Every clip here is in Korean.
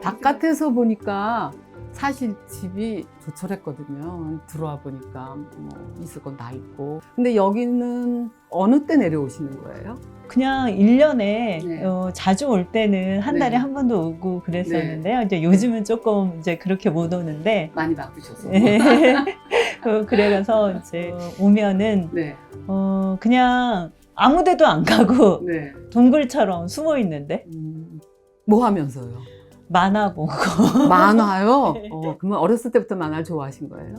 바깥에서 보니까 사실 집이 조촐했거든요. 들어와 보니까 뭐 있을 건 다 있고. 근데 여기는 어느 때 내려오시는 거예요? 그냥 1년에 네. 어, 자주 올 때는 한 달에 네. 한 번도 오고 그랬었는데요. 이제 요즘은 조금 이제 그렇게 못 오는데 많이 바쁘셔서. 어, 그래서 이제 오면은 네. 어, 그냥 아무데도 안 가고 네. 동굴처럼 숨어 있는데 음, 뭐 하면서요? 만화 보고 만화요? 네. 어, 그러면 어렸을 때부터 만화를 좋아하신 거예요?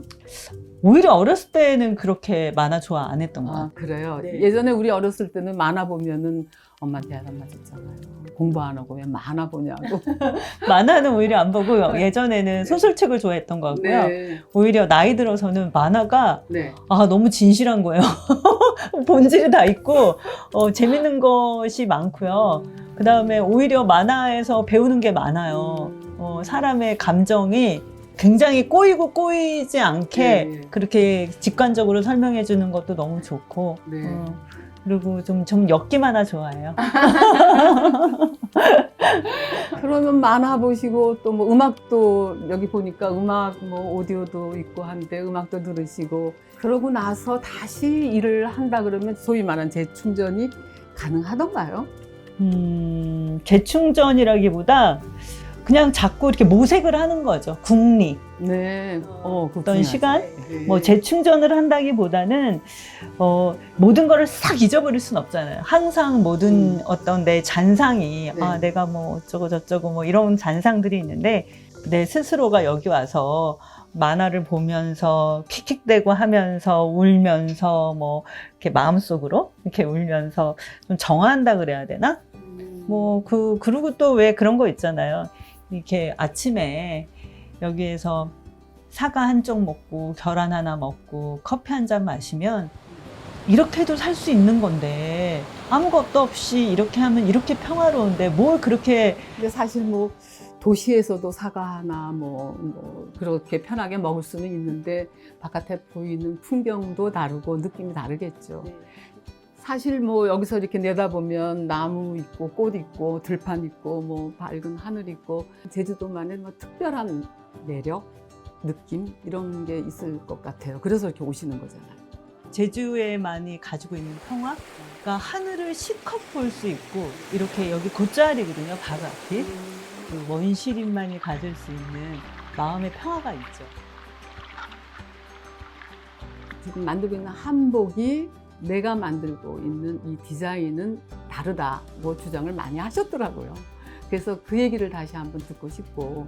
오히려 어렸을 때는 그렇게 만화 좋아 안 했던 것 아, 같아요. 그래요? 네. 예전에 우리 어렸을 때는 만화 보면은 엄마한테 야단 맞았잖아요. 공부 안 하고 왜 만화 보냐고. 만화는 오히려 안 보고 네. 예전에는 소설책을 좋아했던 것 같고요. 네. 오히려 나이 들어서는 만화가 네. 아 너무 진실한 거예요. 본질이 다 있고 어, 재밌는 것이 많고요. 그 다음에 오히려 만화에서 배우는 게 많아요. 음. 어, 사람의 감정이 굉장히 꼬이고 꼬이지 않게 네. 그렇게 직관적으로 설명해 주는 것도 너무 좋고 네. 어, 그리고 좀, 좀 엮기 만화 좋아해요. 그러면 만화 보시고 또 뭐 음악도 여기 보니까 음악 뭐 오디오도 있고 한데 음악도 들으시고 그러고 나서 다시 일을 한다 그러면 소위 말하는 재충전이 가능하던가요? 음, 재충전이라기보다 그냥 자꾸 이렇게 모색을 하는 거죠. 국리. 네. 어, 그거 어떤. 시간? 네. 뭐 재충전을 한다기보다는 어, 모든 거를 싹 잊어버릴 순 없잖아요. 항상 모든 음. 어떤 내 잔상이 네. 아 내가 뭐 어쩌고 저쩌고 뭐 이런 잔상들이 있는데 내 스스로가 여기 와서 만화를 보면서 킥킥대고 하면서 울면서 뭐 이렇게 마음속으로 이렇게 울면서 좀 정화한다 그래야 되나? 음. 뭐그 그리고 또 왜 그런 거 있잖아요. 이렇게 아침에 여기에서 사과 한 쪽 먹고 계란 하나 먹고 커피 한 잔 마시면 이렇게도 살 수 있는 건데 아무것도 없이 이렇게 하면 이렇게 평화로운데 뭘 그렇게 근데 사실 뭐 도시에서도 사과 하나 뭐, 뭐 그렇게 편하게 먹을 수는 있는데 바깥에 보이는 풍경도 다르고 느낌이 다르겠죠. 사실 뭐 여기서 이렇게 내다보면 나무 있고 꽃 있고 들판 있고 뭐 밝은 하늘 있고 제주도만의 뭐 특별한 매력, 느낌 이런 게 있을 것 같아요. 그래서 이렇게 오시는 거잖아요. 제주에만이 가지고 있는 평화, 그러니까 하늘을 실컷 볼 수 있고 이렇게 여기 돗자리거든요 바깥이 그 원시림만이 가질 수 있는 마음의 평화가 있죠. 지금 만들고 있는 한복이 내가 만들고 있는 이 디자인은 다르다고 주장을 많이 하셨더라고요. 그래서 그 얘기를 다시 한번 듣고 싶고.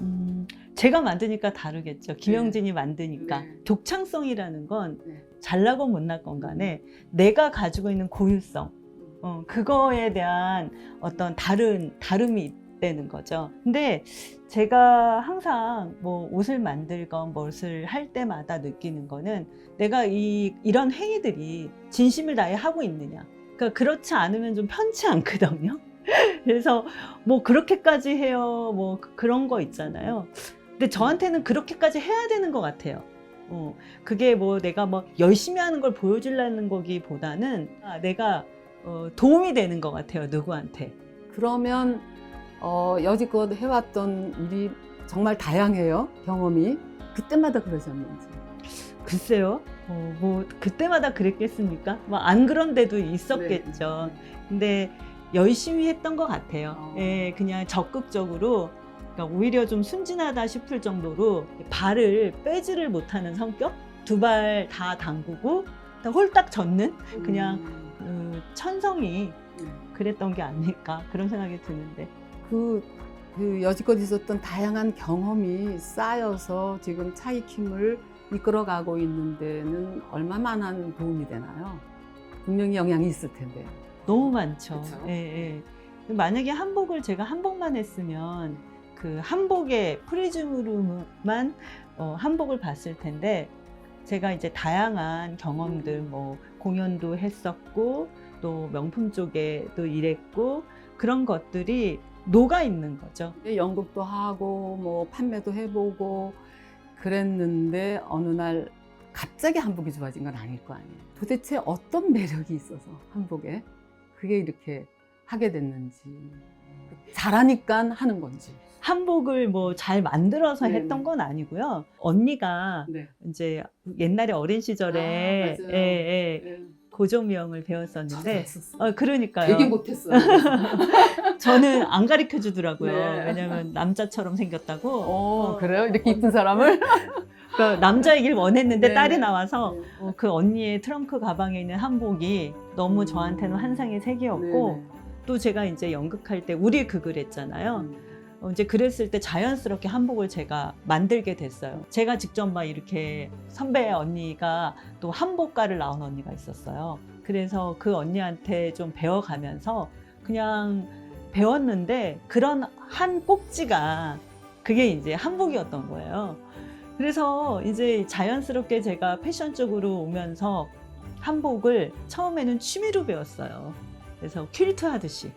음, 제가 만드니까 다르겠죠. 김영진이 만드니까. 네. 독창성이라는 건 네. 잘나건 못나건 간에 내가 가지고 있는 고유성, 어, 그거에 대한 어떤 다른, 다름이 있다는 거죠. 근데 제가 항상 뭐 옷을 만들건 무엇을 할 때마다 느끼는 거는 내가 이, 이런 행위들이 진심을 다해 하고 있느냐. 그러니까 그렇지 않으면 좀 편치 않거든요. 그래서 뭐 그렇게까지 해요. 뭐 그- 그런 거 있잖아요. 근데 저한테는 그렇게까지 해야 되는 것 같아요. 어, 그게 뭐 내가 뭐 열심히 하는 걸 보여주려는 거기보다는 아, 내가 어, 도움이 되는 것 같아요. 누구한테. 그러면 어, 여지껏 해왔던 일이 정말 다양해요. 경험이. 그때마다 그러셨는지. 글쎄요. 어, 뭐 그때마다 그랬겠습니까? 뭐 안 그런 데도 있었겠죠. 네. 근데 열심히 했던 것 같아요. 어. 예, 그냥 적극적으로 그러니까 오히려 좀 순진하다 싶을 정도로 발을 빼지를 못하는 성격, 두 발 다 담그고 다 홀딱 젖는 그냥 음, 그 천성이 네. 그랬던 게 아닐까 그런 생각이 드는데 그, 그 여지껏 있었던 다양한 경험이 쌓여서 지금 차이킴을 이끌어가고 있는 데는 얼마만한 도움이 되나요? 분명히 영향이 있을 텐데요. 너무 많죠. 예, 예. 만약에 한복을 제가 한복만 했으면 그 한복의 프리즘으로만 어, 한복을 봤을 텐데 제가 이제 다양한 경험들 음. 뭐 공연도 했었고 또 명품 쪽에도 일했고 그런 것들이 녹아 있는 거죠. 연극도 하고 뭐 판매도 해보고 그랬는데 어느 날 갑자기 한복이 좋아진 건 아닐 거 아니에요. 도대체 어떤 매력이 있어서 한복에 그게 이렇게 하게 됐는지. 잘하니까 하는 건지. 한복을 뭐 잘 만들어서 네, 했던 네. 건 아니고요. 언니가 네. 이제 옛날에 어린 시절에 아. 예, 예, 고조명을 배웠었는데 어 그러니까요. 되게 못했어요. 저는 안 가르쳐 주더라고요. 네. 왜냐면 남자처럼 생겼다고. 어, 그래요? 이렇게 이쁜 사람을? 그러니까 남자이길 원했는데 네, 딸이 네. 나와서 네. 어, 그 언니의 트렁크 가방에 있는 한복이 너무 음. 저한테는 환상의 세계였고 또 제가 이제 연극할 때 우리 극을 했잖아요. 어, 이제 그랬을 때 자연스럽게 한복을 제가 만들게 됐어요. 제가 직접 막 이렇게 선배 언니가 또 한복가를 나온 언니가 있었어요. 그래서 그 언니한테 좀 배워가면서 그냥 배웠는데 그런 한 꼭지가 그게 이제 한복이었던 거예요. 그래서 이제 자연스럽게 제가 패션 쪽으로 오면서 한복을 처음에는 취미로 배웠어요. 그래서 퀼트 하듯이.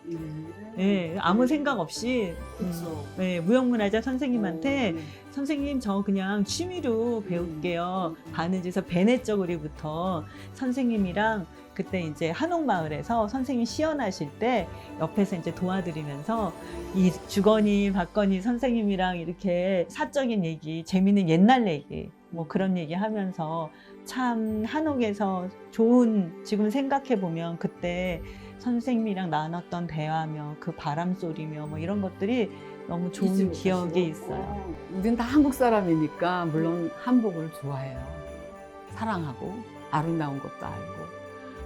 예, 아무 생각 없이 음. 예, 무형문화재 선생님한테 네. 선생님 저 그냥 취미로 배울게요 하는지서 베네쩌구리부터 선생님이랑 그때 이제 한옥마을에서 선생님 시연하실 때 옆에서 이제 도와드리면서 이 주거니 박거니 선생님이랑 이렇게 사적인 얘기 재밌는 옛날 얘기 뭐 그런 얘기 하면서 참 한옥에서 좋은 지금 생각해 보면 그때 선생님이랑 나눴던 대화며 그 바람 소리며 뭐 이런 것들이 너무 좋은 기억이. 있어요. 어, 우린 다 한국 사람이니까 물론 한복을 좋아해요. 사랑하고 아름다운 것도 알고.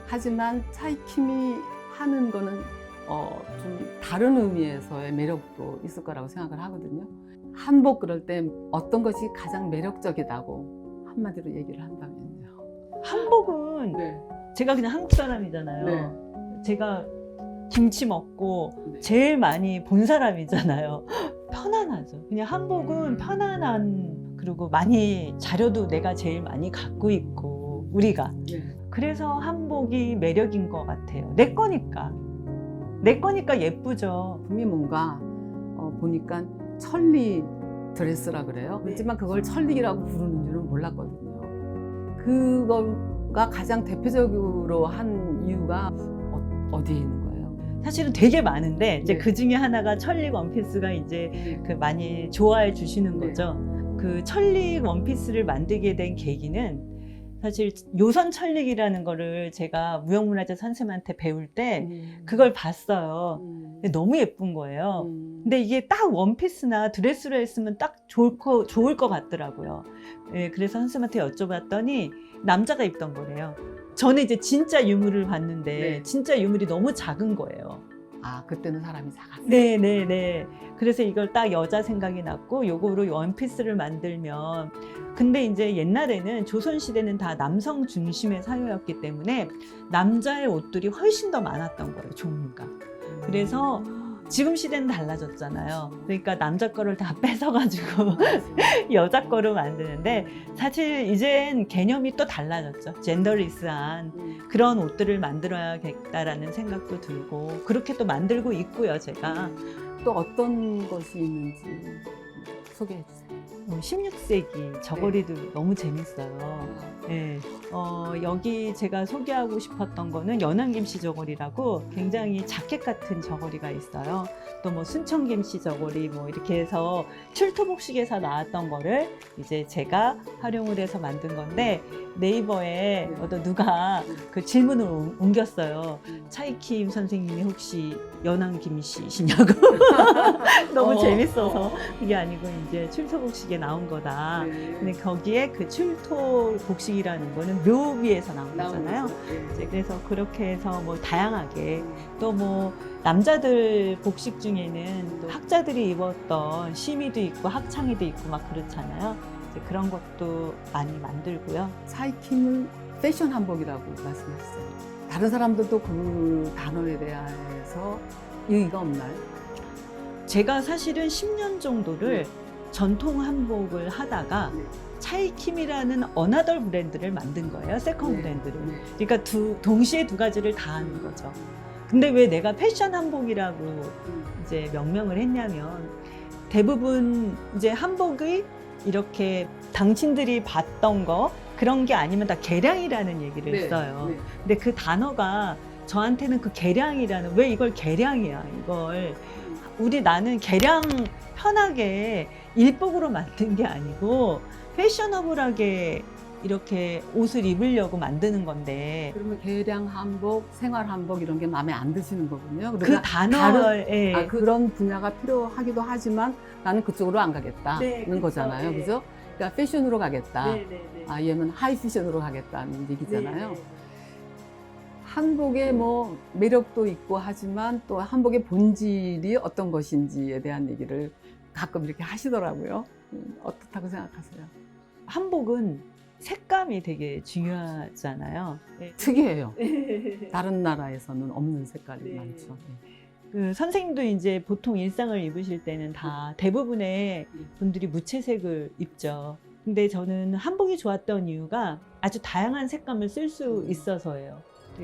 하지만 차이킴이 하는 거는 어, 좀 다른 의미에서의 매력도 있을 거라고 생각을 하거든요. 한복 그럴 때 어떤 것이 가장 매력적이다고 한마디로 얘기를 한다면요. 한복은 네. 제가 그냥 한국 사람이잖아요. 제가 김치 먹고 네. 제일 많이 본 사람이잖아요. 편안하죠. 그냥 한복은 음. 편안한 그리고 많이 자료도 내가 제일 많이 갖고 있고 우리가 네. 그래서 한복이 매력인 것 같아요. 내 거니까 내 거니까 예쁘죠. 분이 뭔가 어, 보니까 천리 드레스라 그래요. 그렇지만 그걸 천리라고 부르는 줄은 몰랐거든요. 그거가 가장 대표적으로 한 이유가 어, 어디에 있는 거예요? 사실은 되게 많은데 이제 네. 그 중에 하나가 천리 원피스가 이제 그 많이 좋아해 주시는 네. 거죠. 그 천리 원피스를 만들게 된 계기는 사실 요선 천리기라는 거를 제가 무형문화재 선생님한테 배울 때 음. 그걸 봤어요. 음. 근데 너무 예쁜 거예요. 음. 근데 이게 딱 원피스나 드레스로 했으면 딱 좋을 거, 좋을 것 같더라고요. 예, 그래서 선생님한테 여쭤봤더니 남자가 입던 거래요. 저는 이제 진짜 유물을 봤는데 네. 진짜 유물이 너무 작은 거예요. 아 그때는 사람이 작았어요. 네, 네, 네. 그래서 이걸 딱 여자 생각이 났고 요거로 원피스를 만들면 근데 이제 옛날에는 조선 시대는 다 남성 중심의 사회였기 때문에 남자의 옷들이 훨씬 더 많았던 거예요, 종류가. 그래서 지금 시대는 달라졌잖아요. 그러니까 남자 거를 다 뺏어가지고 여자 거로 만드는데 사실 이젠 개념이 또 달라졌죠. 젠더리스한 음. 그런 옷들을 만들어야겠다라는 생각도 들고 그렇게 또 만들고 있고요, 제가. 또 어떤 것이 있는지 소개해 주세요. 16세기 저고리도 너무 재밌어요. 예. 어, 여기 제가 소개하고 싶었던 거는 연안김씨 저고리라고 굉장히 자켓 같은 저고리가 있어요. 또 뭐 순천김씨 저고리 뭐 이렇게 해서 출토복식에서 나왔던 거를 이제 제가 활용을 해서 만든 건데 네이버에 네. 어떤 누가 그 질문을 옮- 옮겼어요. 음. 차이킴 선생님이 혹시 연안김씨시냐고 너무 어, 재밌어서 어. 그게 아니고 이제 출토복식에 나온 거다. 네. 근데 거기에 그 출토 복식이라는 거는 묘비에서 나온 거잖아요. 네. 그래서 그렇게 해서 뭐 다양하게 또 뭐 남자들 복식 중에는 또 학자들이 입었던 심의도 있고 학창이도 있고 막 그렇잖아요. 이제 그런 것도 많이 만들고요. 차이킴은 패션 한복이라고 말씀하셨어요. 다른 사람들도 그 단어에 대해서 의의가 없나요? 제가 사실은 10년 정도를 네. 전통 한복을 하다가 네. 차이킴이라는 어나덜 브랜드를 만든 거예요. 세컨 네. 브랜드를. 네. 그러니까 두, 동시에 두 가지를 다 하는 거죠. 근데 왜 내가 패션 한복이라고 음. 이제 명명을 했냐면 대부분 이제 한복이 이렇게 당신들이 봤던 거 그런 게 아니면 다 개량이라는 얘기를 네. 했어요. 네. 근데 그 단어가 저한테는 그 개량이라는 왜 이걸 개량이야 이걸 우리 나는 개량 편하게 일복으로 만든 게 아니고 패셔너블하게 이렇게 옷을 입으려고 만드는 건데 그러면 개량 한복, 생활 한복 이런 게 마음에 안 드시는 거군요. 그 그러니까 단어에 아, 그런 분야가 필요하기도 하지만 나는 그쪽으로 안 가겠다는 네, 그쵸. 거잖아요. 네. 그죠? 그러니까 패션으로 가겠다. 네 네 네. 아, 얘는 하이 패션으로 가겠다는 얘기잖아요. 네. 한복의 뭐 매력도 있고 하지만 또 한복의 본질이 어떤 것인지에 대한 얘기를 가끔 이렇게 하시더라고요. 음, 어떻다고 생각하세요? 한복은 색감이 되게 중요하잖아요. 특이해요. 다른 나라에서는 없는 색깔이 네. 많죠. 네. 그 선생님도 이제 보통 일상을 입으실 때는 다 대부분의 분들이 무채색을 입죠. 근데 저는 한복이 좋았던 이유가 아주 다양한 색감을 쓸 수 있어서예요.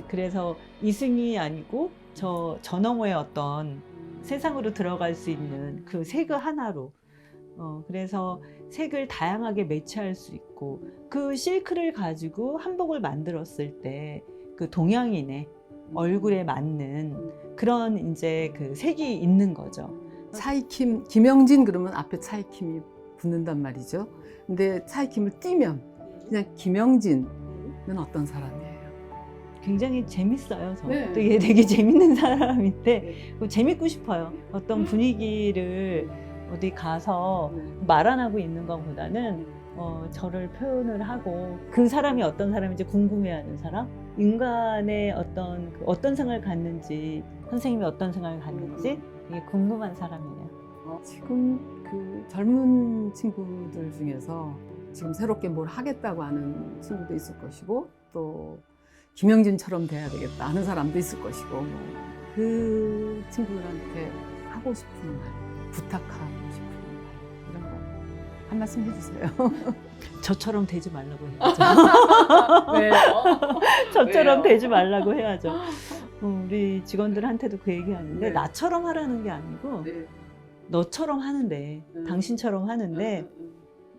그래서 이승이 아니고 저, 저 너머의 어떤 세상으로 들어갈 수 있는 그 색을 하나로. 어, 그래서 색을 다양하게 매치할 수 있고 그 실크를 가지고 한복을 만들었을 때 그 동양인의 얼굴에 맞는 그런 이제 그 색이 있는 거죠. 차이킴, 김영진 그러면 앞에 차이킴이 붙는단 말이죠. 근데 차이킴을 띄면 그냥 김영진은 어떤 사람이에요? 굉장히 재밌어요. 저. 네. 또얘 되게 재밌는 사람인데 그 재밌고 싶어요. 어떤 분위기를 어디 가서 말 안 하고 있는 것보다는 어, 저를 표현을 하고 그 사람이 어떤 사람인지 궁금해하는 사람, 인간의 어떤 그 어떤 생각을 갖는지 선생님이 어떤 생각을 갖는지 이게 궁금한 사람이에요. 어, 지금 그 젊은 친구들 중에서 지금 새롭게 뭘 하겠다고 하는 친구도 있을 것이고 또 김영진처럼 돼야 되겠다 하는 사람도 있을 것이고 뭐 그 친구들한테 하고 싶은 말, 거 한 말씀 해주세요. 저처럼 되지 말라고 해야죠. 왜요? 저처럼 왜요? 되지 말라고 해야죠. 어, 우리 직원들한테도 그 얘기하는데 네. 나처럼 하라는 게 아니고 네. 너처럼 하는데 음. 당신처럼 하는데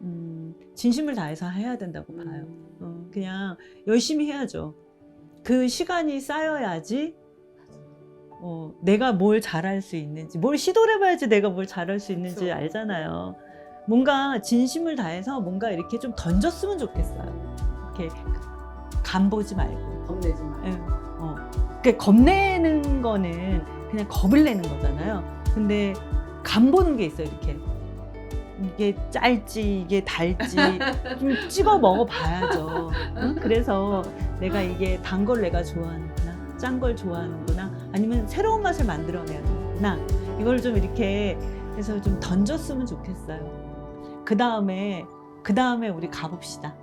음, 진심을 다해서 해야 된다고 봐요. 어, 그냥 열심히 해야죠. 그 시간이 쌓여야지 어, 내가 뭘 잘할 수 있는지, 뭘 시도를 해봐야지 내가 뭘 잘할 수 있는지 그쵸. 알잖아요. 뭔가 진심을 다해서 뭔가 이렇게 좀 던졌으면 좋겠어요. 이렇게 간 보지 말고. 겁내지 마. 예, 어. 그러니까 겁내는 거는 그냥 겁을 내는 거잖아요. 근데 간 보는 게 있어요, 이렇게. 이게 짤지, 이게 달지, 좀 찍어 먹어봐야죠. 응? 그래서 내가 이게 단 걸 내가 좋아하는구나, 짠 걸 좋아하는구나, 아니면 새로운 맛을 만들어내는구나. 이걸 좀 이렇게 해서 좀 던졌으면 좋겠어요. 그 다음에, 그 다음에 우리 가봅시다.